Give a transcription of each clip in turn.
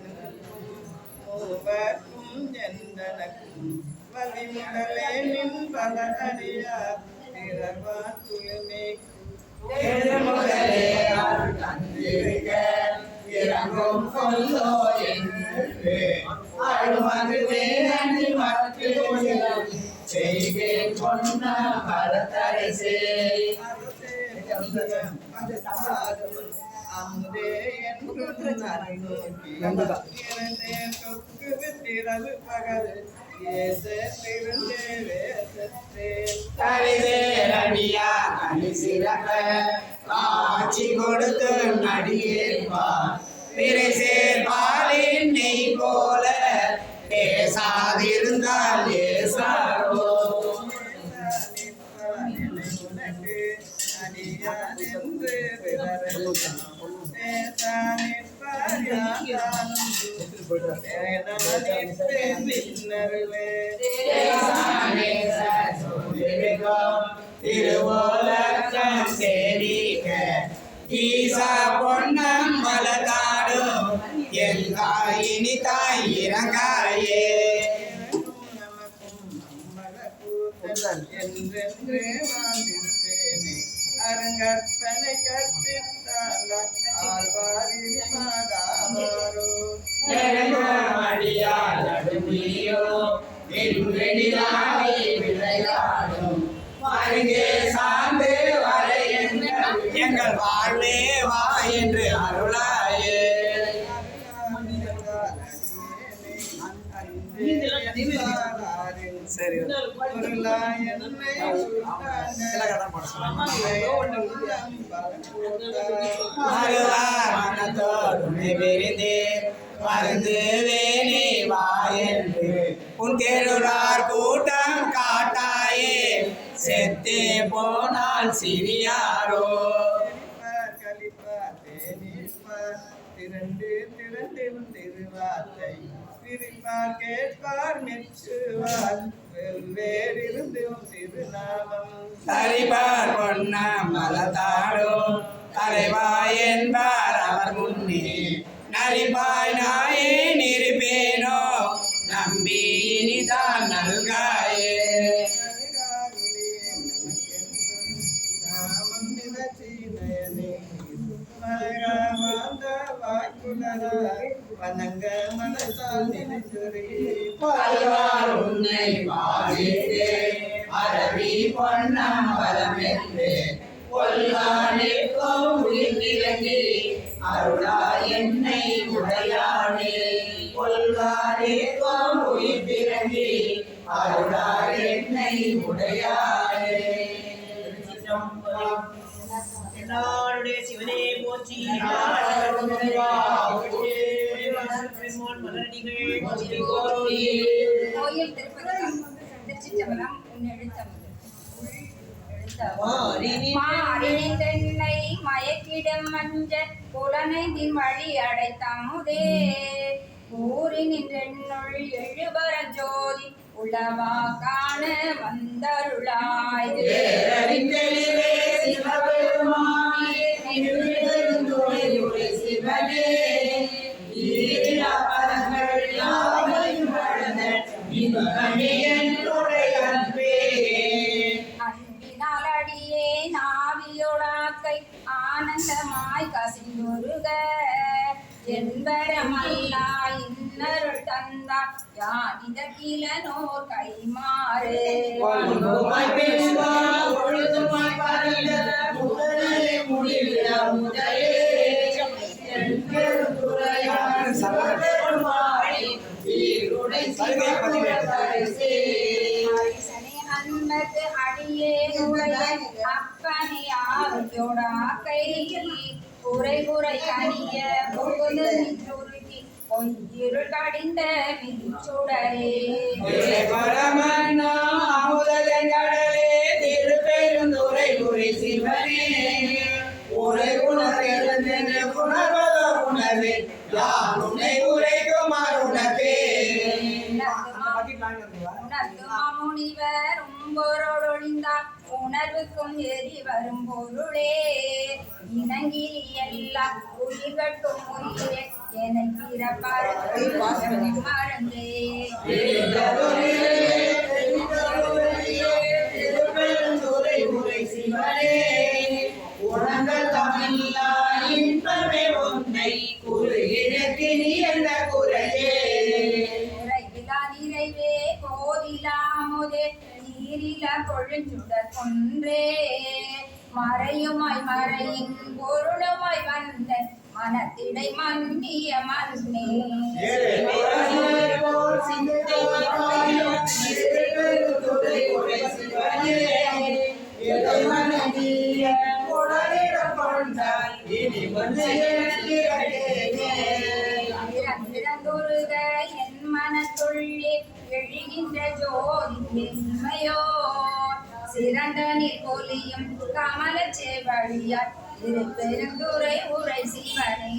ஐந்தனக்கும் மூவர்க்கும் எந்தனக்கும் வழிமுடலே நின் பல அடியார் திறவா அருள் தந்திருக்க இறங்கும் கொல்லோ என்று அழுமதுவே நன்றி பரத்தரசே அந்த என்று நன்னோக்கி இறந்தே தொக்கு திரவு பகல். ஏச திருந்தே வேசத்தே சிறப்ப. காட்சி கொடுத்து பிரிசேர் பாலின் திருவோலக்கம் சேரிக்க ஈசா பொன்னம் மலதாடும் என் தாயினி தாய் இறங்காயே என்றென்று சார்ந்து வர எங்கள் எங்கள் வாழ்வே வா என்று அருளாயே. மறுவார் மனத்தோடுமை விரிந்தே மருந்து வேணி வா என்று உன் தெருளார் கூட்டம் காட்டாயே செத்தே போனால் சிறியாரோ திரண்டு திரண்டு திருவார்த்தை பிரிப்பார் கேட்பார் மெச்சுவார் வெவ்வேறிருந்து திருநாமம் தரிபார் பொன்ன மலதாடோ தலைவாய் என்பார் அவர் முன்னே. நரிபாய் நாயே நிருப்பேனோ. நம்பி இனிதான் நல்காயே. பல்வார் உன்னை பாடித்தே ஊறி நின்றென்னுள் எழுபர ஜோதி உளவா காண வந்தருளாய் சிவபெருமானே, சிவனே, கசிந்துருக என்பரமல்லா கைமாறு ஒழுங்குமாய் பேசுவார், ஒழுங்குமாய் பறந்த முதலே முடிவிட முதலே. சீருடை அப்பனை குறை குறை கனிய கடிந்த விரிச்சுடரே திரை பரமன்னா அமுதலங்கடலே, திருப்பெருந்துறை உரை சிவனே. உரை உணர்ந்தென உணர்வத உணர்வே, யான் உன்னை உரைக்கும் அருணவே. உனக்கு மாமுனிவர் உம்போரோடொழிந்தார் உணர்வுக்கும் எரி வரும் பொருளே இணங்கிரி எல்லாம் உயிர்கட்டும் உயிரே என பிறப்பார் மறந்தே கொழுஞ்சுடர் கொன்றே மறையுமாய் மறையும் பொருளுமாய் வந்த மனத்திடை மன்னிய மன்னே. பிறந்திறந்துருக என் மனத்துள்ளே எழுகின்ற ஜோதி சிறந்த நீர் பொலியும் கமல செவழியார். திருப்பெருந்துரை உரை சிவனே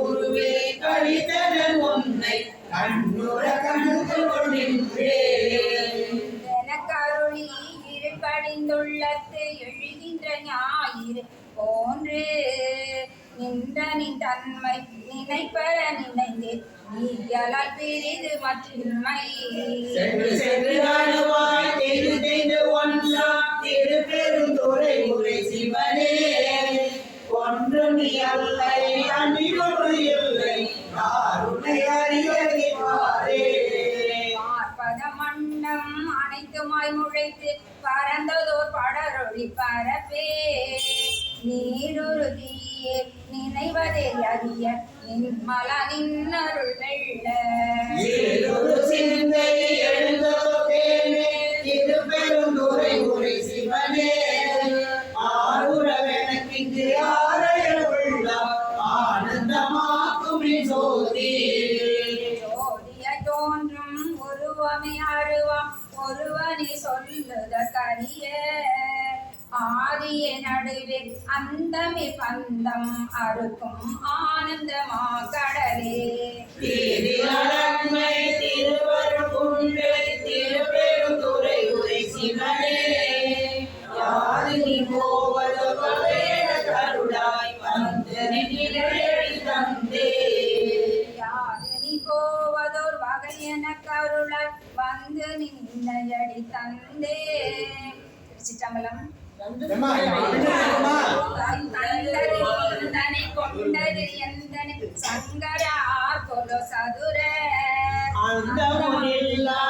உருவே கழித்தனன் உன்னை கண்ணுற கண்டு கொண்டின்றேன் எனக்கருளி இருபடிந்துள்ளத்து எழுகின்ற ஞாயிறு போன்று. நின்ற நின் தன்மை நினைப்பற நினைந்து. நீயலால் பிரிது மற்றின்மை சென்று சென்று நாடுவாய் தெரு தெரு ஒன்றா திருப்பெருந்துறை உரை சிவனே. ஒன்று நீ அல்லை அணிவொரு இல்லை யாருனை அறியறிவாரே. பார்ப்பத மண்டம் அனைத்துமாய் முளைத்து பறந்ததோர் படரொளி பரப்பே. நீருருதியே நினைவதே அறிய நின்மல ಅವರು ஆதிய நடுவே அந்தமே பந்தம் அறுக்கும் ஆனந்தமா கடலே போவதோர் வகையென கருளாய் வந்து நின்னையடி தந்தே. திருச்சிற்றம்பலம். தந்தது எந்தனை கொண்டது எந்தனை சங்கரார் கொலோ சதுர. அந்தமுனில்லா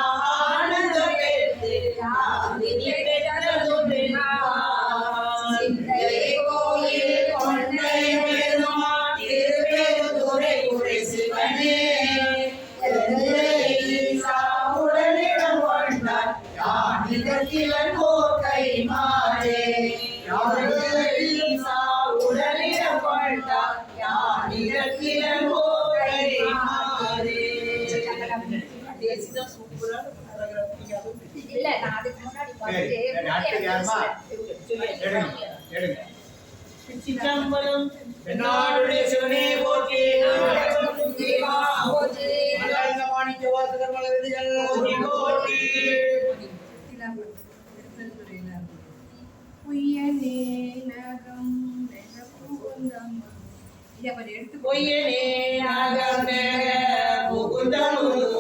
இல்ல நான் அதுக்கு முன்னாடி பார்த்துட்டு சிற்றம்பலம் என்னாடுடைய சிவனே போற்றி மாணிக்க வாசகர் மலரடிகள் போற்றி. பொய்யனே நாகமே புகுந்தமுதோர்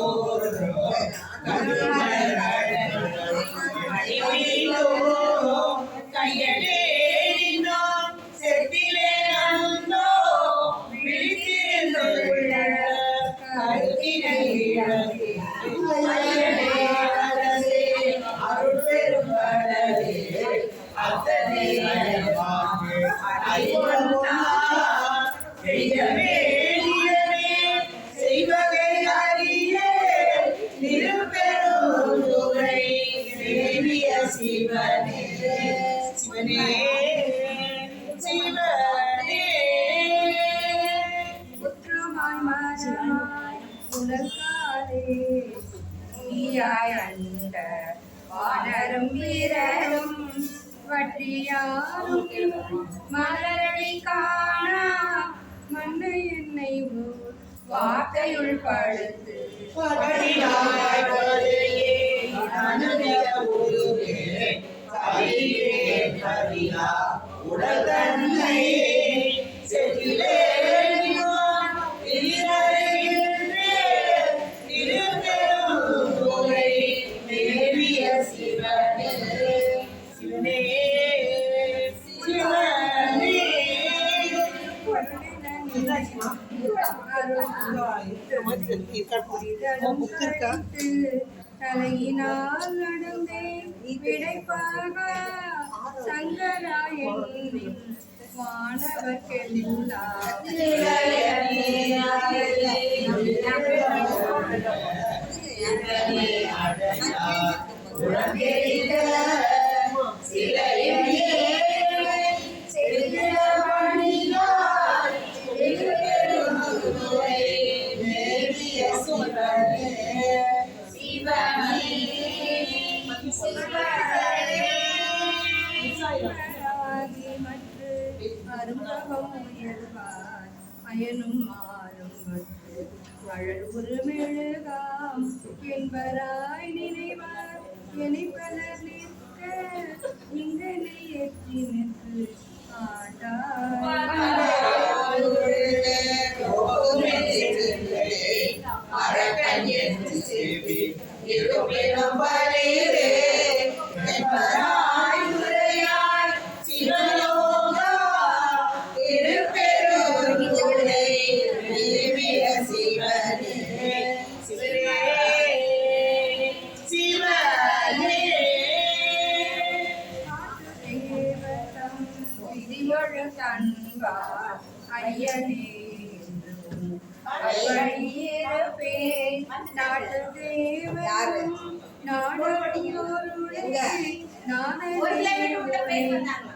மன்ன என்னை வார்த்தையுள் படுத்து தலையினால் நடந்தேன். விடைப்பாக சங்கராயன் மாணவர்கள்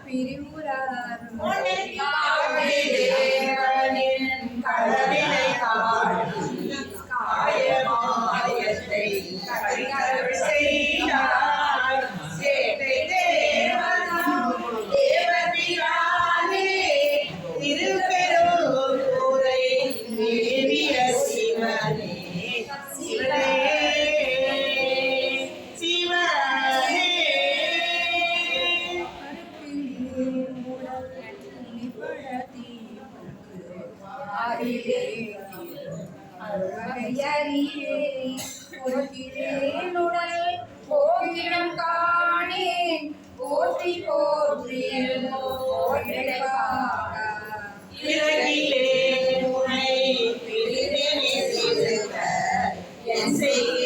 பிரிவுறார் போற்றினுடல் போற்றிடம் காணேன். போற்றி போற்றி போற்றிலே உனை என் செய்ய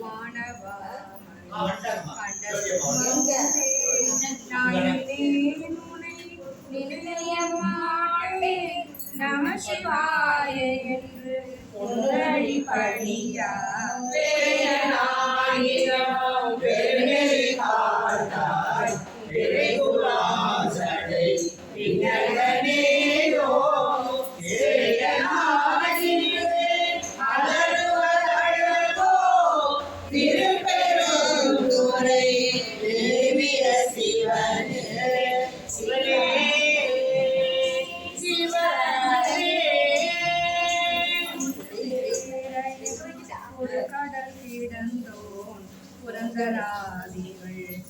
மாணவா நம சிவாய என்று பணியா शंकरादिवल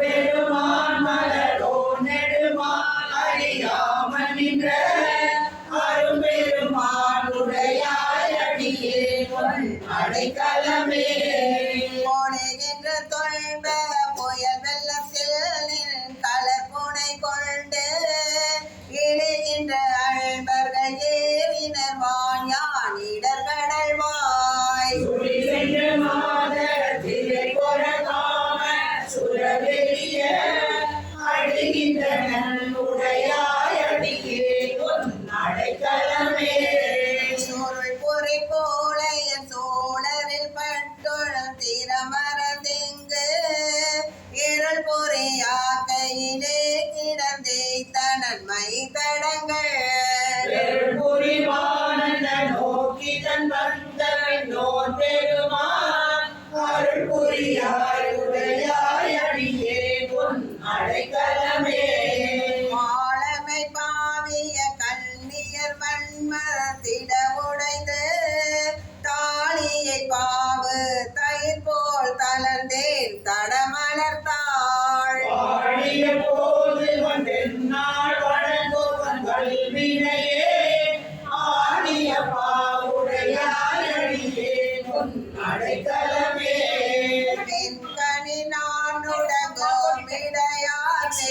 பெருமான்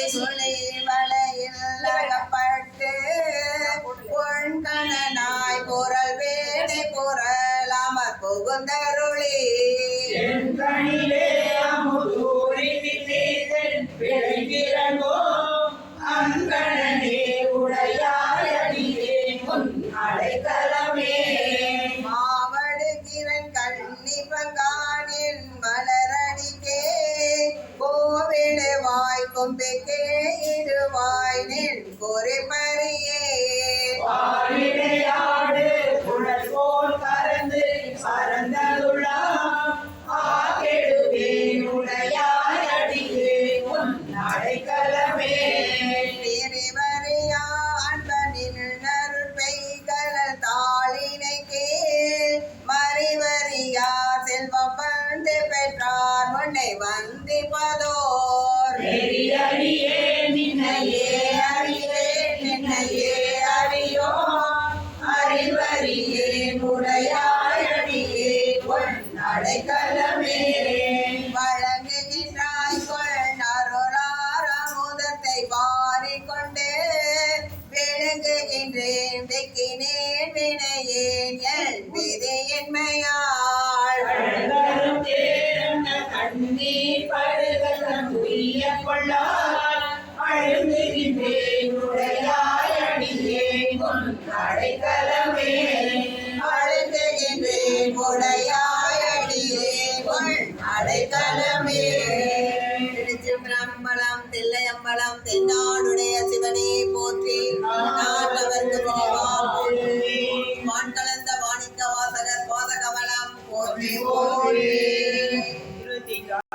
Suleva.